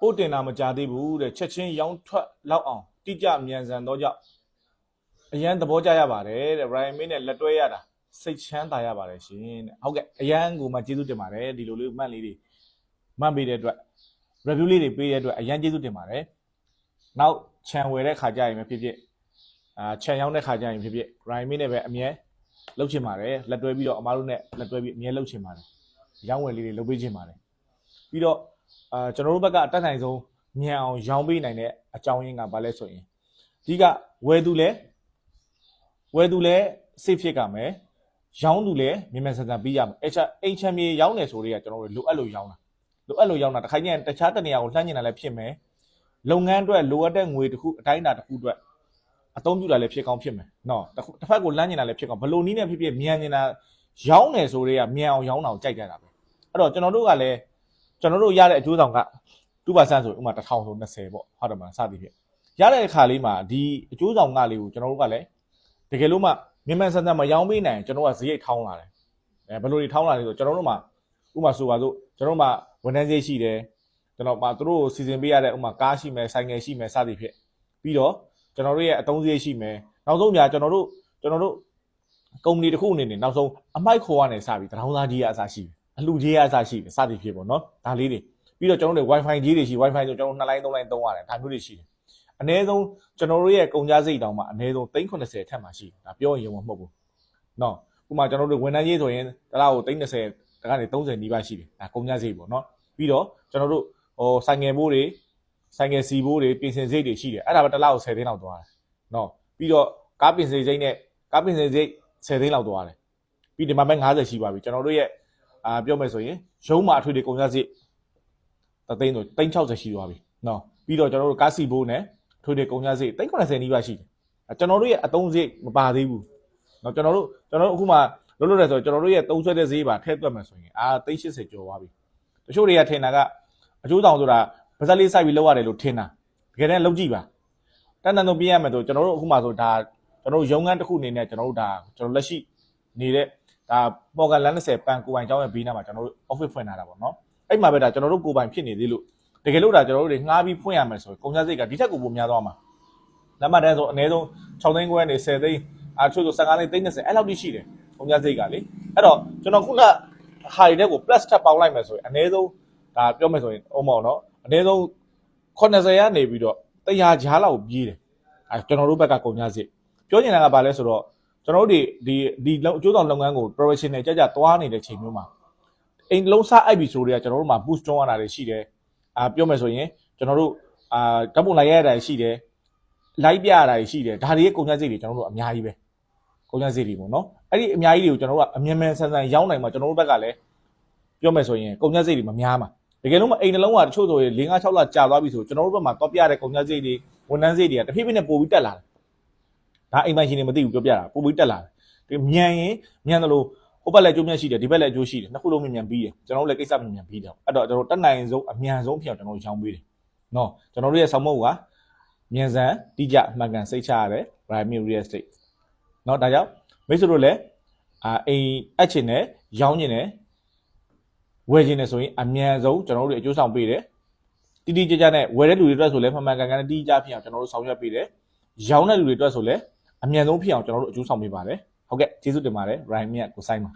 ပို့တင်တာမကြသေးဘူးတဲ့ချက်ချင်းရောင်းထွက်လောက်အောင်တိကျမြန်ဆန်တော့ကြောင့်အရန်သဘောကျရပါတယ်တဲ့ Brian May နဲ့လက်တွဲရတာစိတ်ချမ်းသာရပါတယ်ရှင်တဲ့ဟုတ်ကဲ့အရန်ကိုမှကျေးဇူးတင်ပါတယ်ဒီလိုလေးမှတ်လေးတွေမှတ်ပေးတဲ့အတွက် review လေးတွေပေးတဲ့အတွက်အရန်ကျေးဇူးတင်ပါတယ်နောက် channel ဝယ်တဲ့ခါကြရင်ပဲဖြစ်ဖြစ်အာ channel ရောက်တဲ့ခါကြရင်ဖြစ်ဖြစ် Brian May နဲ့ပဲအမြဲလှုပ်ချင်ပါတယ်လက်တွဲပြီးတော့အမားတို့နဲ့လက်တွဲပြီးအမြဲလှုပ်ချင်ပါတယ်ရောင်းဝယ်လေးတွေလုပ်ပေးချင်ပါတယ်ပြီးတော့ အာကျွန်တော်တို့ဘက်ကအတက်နိုင်ဆုံးမြန်အောင်ရောင်းပေးနိုင်တဲ့အကြောင်းရင်းကဘာလဲဆိုရင်အဓိကဝယ်သူလဲဝယ်သူလဲ safe ဖြစ်ကြမယ်ရောင်းသူလဲမြန်မြန်ဆန်ဆန်ပြီးရမယ်အဲ့ချက်အိမ်ချမ်းမြေရောင်းနေဆိုတွေကကျွန်တော်တို့လိုအပ်လို့ရောင်းတာလိုအပ်လို့ရောင်းတာတစ်ခိုင်းကျရင်တခြားတနေရာကိုလှမ်းကျင်တာလည်းဖြစ်မယ်လုပ်ငန်းအတွက်လိုအပ်တဲ့ငွေတစ်ခုအတိုင်းအတာတစ်ခုအတွက်အသုံးပြုတာလည်းဖြစ်ကောင်းဖြစ်မယ်နော်တစ်ခုတစ်ဖက်ကိုလှမ်းကျင်တာလည်းဖြစ်ကောင်းဘယ်လိုနည်းနဲ့ဖြစ်ဖြစ်မြန်ကျင်တာရောင်းနေဆိုတွေကမြန်အောင်ရောင်းတာကိုကြိုက်ကြတာပဲအဲ့တော့ကျွန်တော်တို့ကလည်း ကျွန်တော်တို့ရတဲ့အကျိုးဆောင်က2%ဆိုဥပမာ1000ဆို20ပေါ့ဟုတ်တယ်မလားစသည်ဖြင့်ရတဲ့အခါလေးမှာဒီအကျိုးဆောင်ကလေးကိုကျွန်တော်တို့ကလည်းတကယ်လို့မှမြန်မြန်ဆန်ဆန်မရောင်းပေးနိုင်ရင်ကျွန်တော်ကဈေးရိတ်ထောင်းလာတယ်အဲဘယ်လိုတွေထောင်းလာလဲဆိုကျွန်တော်တို့မှာဥပမာဆိုပါစို့ကျွန်တော်တို့မှာဝန်ထမ်းဈေးရှိတယ်ကျွန်တော်မှာသူတို့ကိုစီစဉ်ပေးရတဲ့ဥပမာကားရှိမယ်ဆိုင်ငယ်ရှိမယ်စသည်ဖြင့်ပြီးတော့ကျွန်တော်တို့ရဲ့အသုံးဈေးရှိမယ်နောက်ဆုံးညာကျွန်တော်တို့ကျွန်တော်တို့ကုမ္ပဏီတစ်ခုအနေနဲ့နောက်ဆုံးအမိုက်ခေါ်ရနေစပြီတရောင်းသားကြီးကအစားရှိတယ် အလှကြီးရအစရှိတယ်စသည်ဖြစ်ပေါ့နော်ဒါလေးတွေပြီးတော့ကျွန်တော်တို့ wifi ကြီးတွေရှိ wifi ဆိုကျွန်တော်တို့2လိုင်း3လိုင်းသုံးရတယ်ဒါမျိုးတွေရှိတယ်အနည်းဆုံးကျွန်တော်တို့ရဲ့ကုန်ကြစိတ်တောင်မှအနည်းဆုံး390ထက်မှရှိတယ်ဒါပြောရင်မဟုတ်ဘူးနော်ဥပမာကျွန်တော်တို့ဝန်ထမ်းကြီးဆိုရင်တစ်လားကို390တကနေ30နီးပါးရှိတယ်ဒါကုန်ကြစိတ်ပေါ့နော်ပြီးတော့ကျွန်တော်တို့ဟိုဆိုင်ငယ်ဘိုးတွေဆိုင်ငယ်စီဘိုးတွေပြင်ဆင်စိတ်တွေရှိတယ်အဲ့ဒါပဲတစ်လားကို10သိန်းလောက်သွားတယ်နော်ပြီးတော့ကားပြင်ဆင်စိတ်နဲ့ကားပြင်ဆင်စိတ်10သိန်းလောက်သွားတယ်ပြီးဒီမှာပဲ90ရှိပါပြီကျွန်တော်တို့ရဲ့ အာပြောမယ်ဆိုရင်ရုံးမှာအထွေထွေကုန်ကျစရိတ်တသိန်းဆို360ရှိသွားပြီနော်ပြီးတော့ကျွန်တော်တို့ကားစီဘိုးနဲ့အထွေထွေကုန်ကျစရိတ်390နီးပါးရှိတယ်အဲကျွန်တော်တို့ရဲ့အသုံးစရိတ်မပါသေးဘူးနော်ကျွန်တော်တို့ကျွန်တော်တို့အခုမှလုံးလို့ရဆိုကျွန်တော်တို့ရဲ့သုံးဆွဲတဲ့စရိတ်ပါထည့်သွက်မယ်ဆိုရင်အာ380ကျော်သွားပြီတချို့တွေကထင်တာကအကျိုးဆောင်ဆိုတာဗဇက်လေးစိုက်ပြီးလောက်ရတယ်လို့ထင်တာတကယ်တမ်းလောက်ကြည့်ပါတန်တန်တော့ပြင်းရမယ်ဆိုကျွန်တော်တို့အခုမှဆိုဒါကျွန်တော်တို့ရုံးခန်းတစ်ခုအနေနဲ့ကျွန်တော်တို့ဒါကျွန်တော်လက်ရှိနေတဲ့ ဒါပေါ်ကန်လမ်း30ပန်ကိုပိုင်ကျောင်းရဲ့ဘေးနားမှာကျွန်တော်တို့ office ဖွင့်ထားတာပေါ့နော်အဲ့မှာပဲဒါကျွန်တော်တို့ကိုပိုင်ဖြစ်နေသေးလို့တကယ်လို့ဒါကျွန်တော်တို့တွေငှားပြီးဖွင့်ရမယ်ဆိုရင်ကုန်ကျစရိတ်ကဒီထက်ကိုပိုများသွားမှာလမ်းမတန်းဆိုအနည်းဆုံး6သိန်းခွဲနဲ့10သိန်းအားချို့ဆို15သိန်းသိန်း30အဲ့လောက်တိရှိတယ်ကုန်ကျစရိတ်ကလေအဲ့တော့ကျွန်တော်ခုနဟာရီတဲ့ကို plus ထပ်ပေါင်းလိုက်မယ်ဆိုရင်အနည်းဆုံးဒါပြောမယ်ဆိုရင်အုံးမောင်နော်အနည်းဆုံး80ကနေပြီးတော့100ဂျားလောက်ပြေးတယ်အဲကျွန်တော်တို့ဘက်ကကုန်ကျစရိတ်ပြောနေတာကဘာလဲဆိုတော့ ကျွန်တော်တို့ဒီဒီဒီလုံအကျိုးဆောင်လုပ်ငန်းကို professional ကြကြသွားနေတဲ့ချိန်မျိုးမှာအိမ်လုံးစားအိုက်ပြီဆိုတော့ကျွန်တော်တို့မှာ boost တွန်းရတာတွေရှိတယ်အာပြောမယ်ဆိုရင်ကျွန်တော်တို့အာဓာတ်ပုံလိုက်ရတာရှိတယ် live ပြရတာရှိတယ်ဒါတွေရဲ့ကုန်ကျစရိတ်တွေကျွန်တော်တို့အများကြီးပဲကုန်ကျစရိတ်တွေပေါ့နော်အဲ့ဒီအများကြီးတွေကိုကျွန်တော်တို့ကအမြဲတမ်းဆန်းဆန်းရောင်းနိုင်မှာကျွန်တော်တို့ဘက်ကလည်းပြောမယ်ဆိုရင်ကုန်ကျစရိတ်တွေမများမှာတကယ်လို့မအိမ်နှလုံးကတချို့ဆိုရင်၄၅6လကြာသွားပြီဆိုကျွန်တော်တို့ဘက်မှာတော့ပြတဲ့ကုန်ကျစရိတ်တွေဝန်ထမ်းစရိတ်တွေကတဖြည်းဖြည်းနဲ့ပိုပြီးတက်လာတယ် ဒါအိမ်ပိုင်ရှင်တွေမသိဘူးပြောပြတာပိုပြီးတက်လာတယ်ဒီမြန်ရင်မြန်တယ်လို့ဟိုဘက်လည်းအကျိုးမြတ်ရှိတယ်ဒီဘက်လည်းအကျိုးရှိတယ်နှစ်ခုလုံးမြန်မြန်ပြီးတယ်ကျွန်တော်တို့လည်းကိစ္စမြန်မြန်ပြီးတယ်အဲ့တော့ကျွန်တော်တို့တက်နိုင်ဆုံးအမြန်ဆုံးဖြစ်အောင်ကျွန်တော်တို့ရောင်းပေးတယ်နော်ကျွန်တော်တို့ရဲ့ဆောင်းမုတ်ကမြန်ဆန်တိကျမှန်ကန်စိတ်ချရတယ် Prime Real Estate နော်ဒါကြောင့်မိတ်ဆွေတို့လည်းအာအိမ်အပ်ချင်တယ်ရောင်းချင်တယ်ဝယ်ချင်တယ်ဆိုရင်အမြန်ဆုံးကျွန်တော်တို့အကျိုးဆောင်ပေးတယ်တိတိကျကျနဲ့ဝယ်တဲ့လူတွေအတွက်ဆိုလည်းမှန်မှန်ကန်ကန်နဲ့တိကျဖြစ်အောင်ကျွန်တော်တို့ဆောင်ရွက်ပေးတယ်ရောင်းတဲ့လူတွေအတွက်ဆိုလည်း အမြန်ဆုံးဖြစ်အောင်ကျွန်တော်တို့အကျိုးဆောင်ပေးပါတယ်ဟုတ်ကဲ့ကျေးဇူးတင်ပါတယ် Ryan မြတ်ကိုဆိုင်ပါ